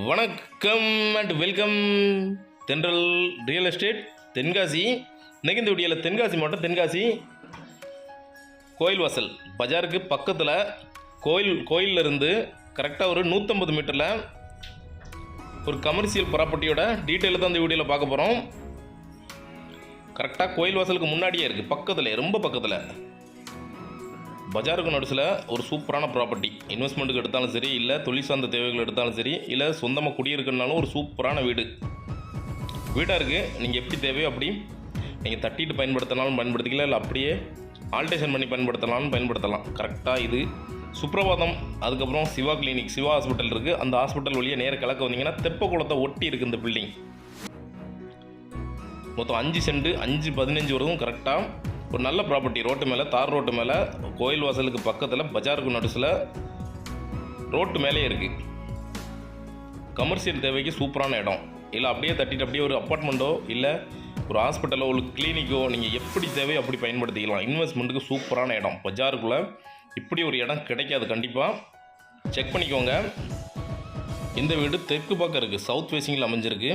வணக்கம் and welcome Thendral real estate Tenkasi. இன்னைக்கு இந்த வீடியோவில் தென்காசி மாவட்டம் தென்காசி கோயில் வாசல். பஜாருக்கு பக்கத்தில் கோயில் கோயில்ல இருந்து கரெக்டாக ஒரு நூற்றம்பது மீட்டரில் ஒரு கமர்ஷியல் ப்ராப்பர்ட்டியோட டீட்டெயில் தான் இந்த வீடியோவில் பார்க்க போகிறோம் கரெக்டாக கோயில் வாசலுக்கு முன்னாடியே இருக்குது பக்கத்தில் ரொம்ப பக்கத்தில். பஜாருக்கு நடுசில் ஒரு சூப்பரான ப்ராப்பர்ட்டி இன்வெஸ்ட்மெண்ட்டுக்கு எடுத்தாலும் சரி இல்லை தொழில் சார்ந்த தேவைகள் எடுத்தாலும் சரி இல்லை சொந்தமாக குடியிருக்கனாலும் ஒரு சூப்பரான வீடு. வீடாக இருக்குது நீங்கள் எப்படி தேவையோ அப்படி நீங்கள் தட்டிட்டு பயன்படுத்தினாலும் பயன்படுத்திக்கலாம் இல்லை அப்படியே ஆல்டேஷன் பண்ணி பயன்படுத்தலாம்னு பயன்படுத்தலாம். கரெக்டாக இது. சுப்ரபாதம் அதுக்கப்புறம் சிவா கிளினிக் சிவா ஹாஸ்பிட்டல் இருக்குது அந்த ஹாஸ்பிட்டல் வழியே நேர கிழக்க வந்தீங்கன்னா தெப்ப குளத்தை ஒட்டி இருக்குது இந்த பில்டிங் மொத்தம் அஞ்சு சென்ட் அஞ்சு பதினஞ்சு வருதும் கரெக்டாக ஒரு நல்ல ப்ராப்பர்ட்டி ரோட்டு மேலே தார் ரோட்டு மேலே கோயில் வாசலுக்கு பக்கத்தில் பஜாருக்கு நடுசில் ரோட்டு மேலே இருக்குது கமர்ஷியல் தேவைக்கு சூப்பரான இடம். இல்லை அப்படியே தட்டிட்டு அப்படியே ஒரு அப்பார்ட்மெண்ட்டோ இல்லை ஒரு ஹாஸ்பிட்டலோ ஒரு கிளினிக்கோ நீங்கள் எப்படி தேவையோ அப்படி பயன்படுத்திக்கலாம். இன்வெஸ்ட்மெண்ட்டுக்கு சூப்பரான இடம். பஜாருக்குள்ளே இப்படி ஒரு இடம் கிடைக்காது கண்டிப்பாக செக் பண்ணிக்கோங்க. இந்த வீடு தெற்கு பக்கம் இருக்குது சவுத் ஃபேஸிங்கில் அமைஞ்சிருக்கு.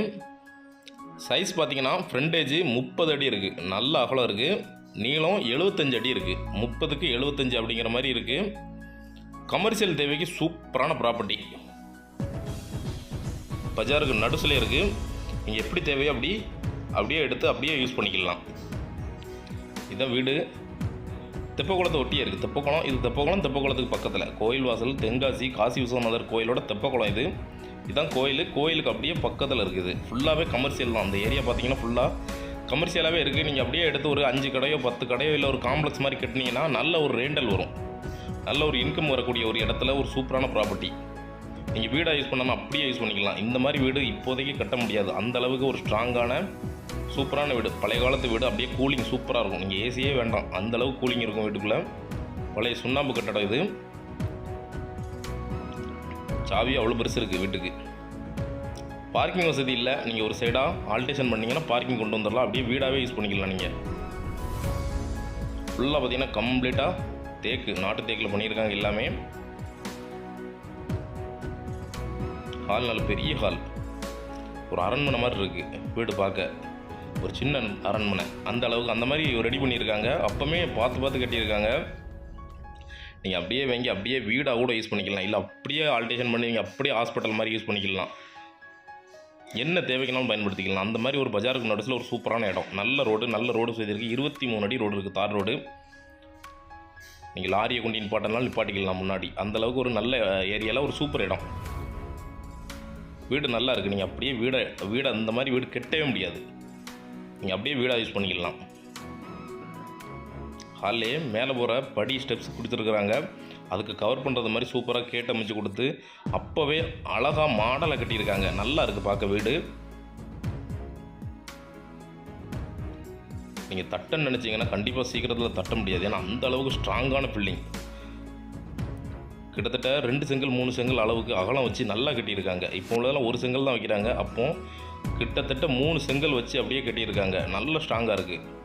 சைஸ் பார்த்தீங்கன்னா ஃப்ரண்டேஜ் முப்பது அடி இருக்குது நல்ல அகலம் இருக்குது நீளம் எழுபத்தஞ்சு அடி இருக்குது முப்பதுக்கு எழுபத்தஞ்சு அப்படிங்கிற மாதிரி இருக்குது கமர்ஷியல் தேவைக்கு சூப்பரான ப்ராப்பர்ட்டி பஜாருக்கு நடுசில் இருக்குது நீங்கள் எப்படி தேவையோ அப்படி அப்படியே எடுத்து அப்படியே யூஸ் பண்ணிக்கலாம். இதுதான் வீடு. தெப்பக்குளத்தை ஒட்டியே இருக்குது தெப்பக்குளம் இது தெப்பக்குளம் தெப்பக்குளத்துக்கு பக்கத்தில். கோயில் வாசல் தென்காசி காசி விஸ்வநாதர் கோயிலோட தெப்பக்குளம் இது. இதுதான் கோயில். கோயிலுக்கு அப்படியே பக்கத்தில் இருக்குது. ஃபுல்லாகவே கமர்ஷியல் தான். அந்த ஏரியா பார்த்தீங்கன்னா ஃபுல்லாக கமர்ஷியலாகவே இருக்குது நீங்கள் அப்படியே எடுத்து ஒரு அஞ்சு கடையோ பத்து கடையோ இல்லை ஒரு காம்ப்ளெக்ஸ் மாதிரி கட்டினீங்கன்னா நல்ல ஒரு ரேண்டல் வரும். நல்ல ஒரு இன்கம் வரக்கூடிய ஒரு இடத்துல ஒரு சூப்பரான ப்ராப்பர்ட்டி நீங்கள் வீடாக யூஸ் பண்ணாமல் அப்படியே யூஸ் பண்ணிக்கலாம். இந்த மாதிரி வீடு இப்போதைக்கு கட்ட முடியாது. அந்த அளவுக்கு ஒரு ஸ்ட்ராங்கான சூப்பரான வீடு. பழைய காலத்து வீடு அப்படியே கூலிங் சூப்பராக இருக்கும். நீங்கள் ஏசியே வேண்டாம். அந்த கூலிங் இருக்கும் வீட்டுக்குள்ளே. பழைய சுண்ணாம்பு கட்டடம் இது. சாவி அவ்வளோ பெருசு இருக்குது வீட்டுக்கு. பார்க்கிங் வசதி இல்லை. நீங்கள் ஒரு சைடாக ஆல்டேஷன் பண்ணிங்கன்னா பார்க்கிங் கொண்டு வந்துடலாம். அப்படியே வீடாகவே யூஸ் பண்ணிக்கலாம் நீங்கள் ஃபுல்லாக பார்த்தீங்கன்னா கம்ப்ளீட்டாக தேக்கு நாட்டு தேக்கில் பண்ணியிருக்காங்க எல்லாமே. ஹால் நல்ல பெரிய ஹால் ஒரு அரண்மனை மாதிரி இருக்குது வீடு பார்க்க. ஒரு சின்ன அரண்மனை. அந்த அளவுக்கு அந்த மாதிரி ரெடி பண்ணியிருக்காங்க. அப்போமே பார்த்து பார்த்து கட்டியிருக்காங்க. நீங்கள் அப்படியே வாங்கி அப்படியே வீடாக கூட யூஸ் பண்ணிக்கலாம். இல்லை அப்படியே ஆல்டேஷன் பண்ணி நீங்கள் அப்படியே ஹாஸ்பிட்டல் மாதிரி யூஸ் பண்ணிக்கலாம். என்ன தேவைக்குனாலும் பயன்படுத்திக்கலாம்? அந்த மாதிரி ஒரு பஜாருக்கு நடுவில் ஒரு சூப்பரான இடம். நல்ல ரோடு நல்ல ரோடு செய்திருக்கு. இருபத்தி மூணு அடி ரோடு இருக்குது தார் ரோடு. நீங்கள் லாரியை கொண்டு நிப்பாட்டினாலும் நிப்பாட்டிக்கலாம் முன்னாடி. அந்த அளவுக்கு ஒரு நல்ல ஏரியாவில் ஒரு சூப்பர் இடம். வீடு நல்லா இருக்குது நீங்கள் அப்படியே வீடை வீடை அந்த மாதிரி வீடு கெட்டவே முடியாது. நீங்கள் அப்படியே வீடாக யூஸ் பண்ணிக்கலாம். ஹாலே மேலே போகிற படி ஸ்டெப்ஸ் கொடுத்துருக்குறாங்க. அதுக்கு கவர் பண்ணுறது மாதிரி சூப்பராக கேட் அமைச்சு கொடுத்து அப்போவே அழகாக மாடலை கட்டியிருக்காங்க. நல்லா இருக்குது பார்க்க வீடு. நீங்கள் தட்டன்னு நினச்சிங்கன்னா கண்டிப்பாக சீக்கிரத்தில் தட்ட முடியாது. ஏன்னா அந்த அளவுக்கு ஸ்ட்ராங்கான பில்டிங் கிட்டத்தட்ட ரெண்டு செங்கல் மூணு செங்கல் அளவுக்கு அகலம் வச்சு நல்லா கட்டியிருக்காங்க. இப்போ உள்ளதெல்லாம் ஒரு செங்கல் தான் வைக்கிறாங்க. அப்போ கிட்டத்தட்ட மூணு செங்கல் வச்சு அப்படியே கட்டியிருக்காங்க. நல்ல ஸ்ட்ராங்காக இருக்குது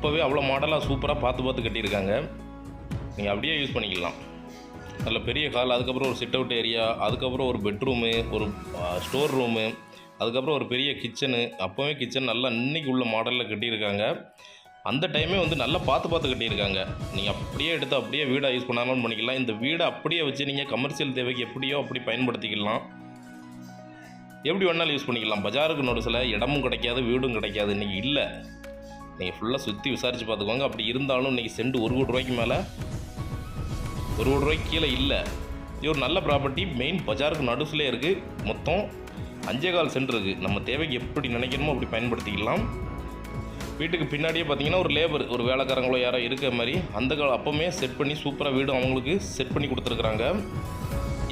அப்போவே அவ்வளோ மாடலாக சூப்பராக பார்த்து பார்த்து கட்டியிருக்காங்க. நீங்கள் அப்படியே யூஸ் பண்ணிக்கலாம். நல்ல பெரிய ஹால் அதுக்கப்புறம் ஒரு சிட் அவுட் ஏரியா அதுக்கப்புறம் ஒரு பெட்ரூமு ஒரு ஸ்டோர் ரூமு அதுக்கப்புறம் ஒரு பெரிய கிச்சனு அப்போவே கிச்சன் நல்லா இன்னைக்கு உள்ள மாடலில் கட்டியிருக்காங்க. அந்த டைமே வந்து நல்லா பார்த்து பார்த்து கட்டியிருக்காங்க. நீங்கள் அப்படியே எடுத்து அப்படியே வீடாக யூஸ் பண்ணாலும் பண்ணிக்கலாம். இந்த வீடை அப்படியே வச்சு நீங்கள் கமர்ஷியல் தேவைக்கு எப்படியோ அப்படி பயன்படுத்திக்கலாம். எப்படி வேணாலும் யூஸ் பண்ணிக்கலாம். பஜாருக்கு நடுசில் இடமும் கிடைக்காது வீடும் கிடைக்காது. இன்றைக்கி இல்லை. நீங்கள் ஃபுல்லாக சுற்றி விசாரித்து பார்த்துக்கோங்க. அப்படி இருந்தாலும் இன்றைக்கி செண்டு ஒரு கோடி ரூபாய்க்கு மேலே ஒரு கோடி ரூபாய்க்கு கீழே இல்லை. இது ஒரு நல்ல ப்ராப்பர்ட்டி மெயின் பஜாருக்கு நடுசுலே இருக்குது மொத்தம் அஞ்சே கால் சென்ட் இருக்குது நம்ம தேவைக்கு எப்படி நினைக்கணுமோ அப்படி பயன்படுத்திக்கலாம். வீட்டுக்கு பின்னாடியே பார்த்தீங்கன்னா ஒரு லேபர் ஒரு வேலைக்காரங்களோ யாரோ இருக்கிற மாதிரி அந்த கால அப்போவுமே செட் பண்ணி சூப்பராக வீடு அவங்களுக்கு செட் பண்ணி கொடுத்துருக்குறாங்க.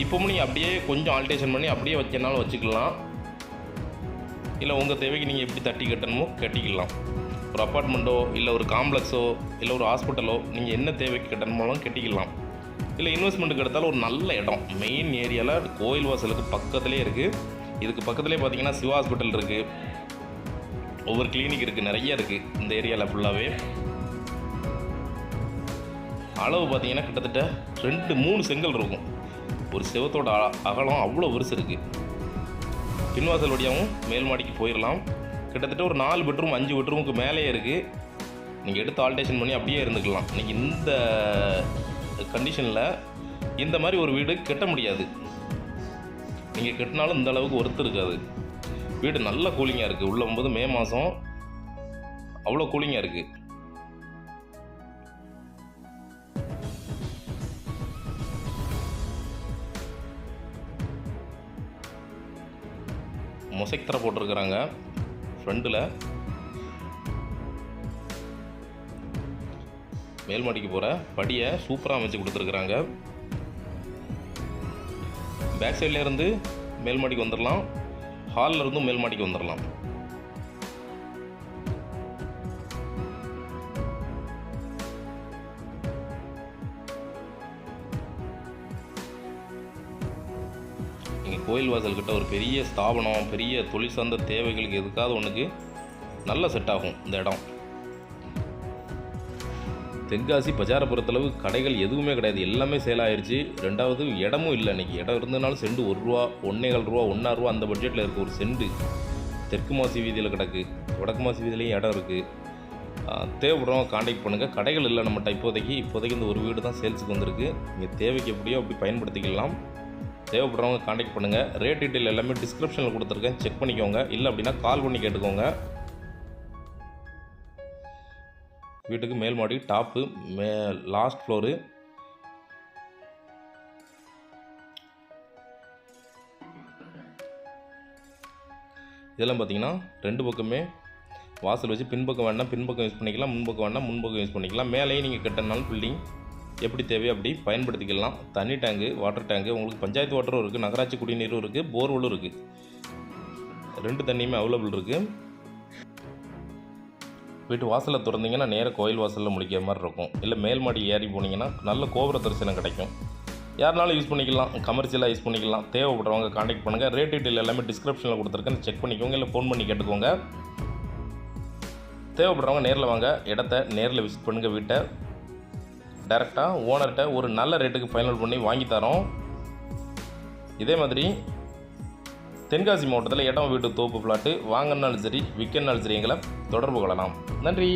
இப்போவும் நீங்கள் அப்படியே கொஞ்சம் ஆல்டேஷன் பண்ணி அப்படியே வைக்கனாலும் வச்சுக்கலாம். இல்லை உங்கள் தேவைக்கு நீங்கள் எப்படி தட்டி கட்டணுமோ கட்டிக்கலாம். ஒரு அப்பார்ட்மெண்ட்டோ இல்லை ஒரு காம்ப்ளெக்ஸோ இல்லை ஒரு ஹாஸ்பிட்டலோ நீங்கள் என்ன தேவைக்கு கட்டணுமாலும் கட்டிக்கலாம். இல்லை இன்வெஸ்ட்மெண்ட்டுக்கு எடுத்தாலும் ஒரு நல்ல இடம். மெயின் ஏரியாவில் கோயில் வாசலுக்கு பக்கத்துலேயே இருக்குது இதுக்கு பக்கத்துலேயே பார்த்தீங்கன்னா சிவா ஹாஸ்பிட்டல் இருக்குது ஒவ்வொரு கிளினிக் இருக்குது நிறைய இருக்குது இந்த ஏரியாவில் ஃபுல்லாகவே அளவு பார்த்தீங்கன்னா கிட்டத்தட்ட ரெண்டு மூணு செங்கல் இருக்கும். ஒரு செவத்தோட அ- அகலம் அவ்வளோ பெருசு இருக்குது பின்வாசல் வழியாகவும் மேல் மாடிக்கு போயிடலாம் கிட்டத்தட்ட ஒரு நாலு பெட்ரூம் அஞ்சு பெட்ரூமுக்கு மேலேயே இருக்குது நீங்கள் எடுத்து ஆல்டேஷன் பண்ணி அப்படியே இருந்துக்கலாம். நீங்கள் இந்த கண்டிஷனில் இந்த மாதிரி ஒரு வீடு கட்ட முடியாது. நீங்கள் கட்டினாலும் இந்த அளவுக்கு ஒர்த்து இருக்காது. வீடு நல்ல கூலிங்காக இருக்குது உள்ளே போது மே மாதம் அவ்வளோ கூலிங்காக இருக்குது மொசைக் தர போட்டிருக்கிறாங்க. ஃப்ரண்டில் மேல்மாடிக்கு போகிற படியை சூப்பராக அமைச்சு கொடுத்துருக்குறாங்க. பேக் சைட்லேருந்து மேல்மாடிக்கு வந்துடலாம் ஹாலில் இருந்தும் மேல்மாடிக்கு வந்துடலாம் கோயில் வாசல்கிட்ட ஒரு பெரிய ஸ்தாபனம் பெரிய தொழில் சார்ந்த தேவைகளுக்கு எதுக்காவது ஒன்றுக்கு நல்ல செட் ஆகும் இந்த இடம். தென்காசி பஜாரை பொறுத்தளவு கடைகள் எதுவுமே கிடையாது. எல்லாமே சேல் ஆயிடுச்சு ரெண்டாவது இடமும் இல்லை இன்றைக்கி இடம் இருந்தனாலும் செண்டு ஒரு ரூபா ஒன்னேகால் ரூபா ஒன்றா ரூபா அந்த பட்ஜெட்டில் இருக்குது ஒரு செண்டு. தெற்கு மாசி வீதியில் கிடக்கு. வடக்கு மாசி வீதியிலையும் இடம் இருக்குது தேவைப்படுறவங்க காண்டாக்ட் பண்ணுங்கள் கடைகள் இல்லை நம்மகிட்ட இப்போதைக்கு இப்போதைக்கு இந்த ஒரு வீடு தான் சேல்ஸுக்கு வந்திருக்கு. நீங்கள் தேவைக்கு எப்படியோ அப்படி பயன்படுத்திக்கலாம். தேவைப்படுறவங்க காண்டாக்ட் பண்ணுங்கள் ரேட் டீட்டெயில் எல்லாமே டிஸ்கிரிப்ஷனில் கொடுத்துருக்கேன். செக் பண்ணிக்கோங்க. இல்லை அப்படின்னா கால் பண்ணி கேட்டுக்கோங்க. வீட்டுக்கு மேல் மாடி டாப்பு மே லாஸ்ட் ஃப்ளோரு இதெல்லாம் பார்த்தீங்கன்னா ரெண்டு பக்கமே வாசல் வச்சு பின்பக்கம் வேணால் பின்பக்கம் யூஸ் பண்ணிக்கலாம் முன்பக்கம் வேணால் முன்பக்கம் யூஸ் பண்ணிக்கலாம். மேலேயே நீங்கள் கட்டினாலும் பில்டிங் எப்படி தேவையோ அப்படி பயன்படுத்திக்கலாம். தண்ணி டேங்கு வாட்டர் டேங்கு உங்களுக்கு பஞ்சாயத்து வாட்டரும் இருக்குது நகராட்சி குடிநீரும் இருக்குது போர்வெலும் இருக்குது ரெண்டு தண்ணியுமே அவைலபிள் இருக்குது வீட்டு வாசலில் திறந்தீங்கன்னா நேராக கோயில் வாசலில் முடிக்கிற மாதிரி இருக்கும். இல்லை மேல் மாடி ஏறி போனீங்கன்னா நல்ல கோபுர தரிசனம் கிடைக்கும். யாருனாலும் யூஸ் பண்ணிக்கலாம். கமர்ஷியலாக யூஸ் பண்ணிக்கலாம். தேவைப்படுறவங்க காண்டாக்ட் பண்ணுங்கள் ரேட் டீட்டெயில் எல்லாமே டிஸ்கிரிப்ஷனில் கொடுத்துருக்கேன். செக் பண்ணிக்கோங்க. இல்லை ஃபோன் பண்ணி கேட்டுக்கோங்க. தேவைப்படுறவங்க நேரில் வாங்க. இடத்த நேரில் விசிட் பண்ணுங்கள் வீட்டை. டேரெக்டாக ஓனர்கிட்ட ஒரு நல்ல ரேட்டுக்கு ஃபைனல் பண்ணி வாங்கி தரோம். இதே மாதிரி தென்காசி மாவட்டத்தில் இடம் வீட்டு தோப்பு பிளாட்டு வாங்கினாலும் சரி விற்கனாலும் சரி எங்களை தொடர்பு கொள்ளலாம். நன்றி.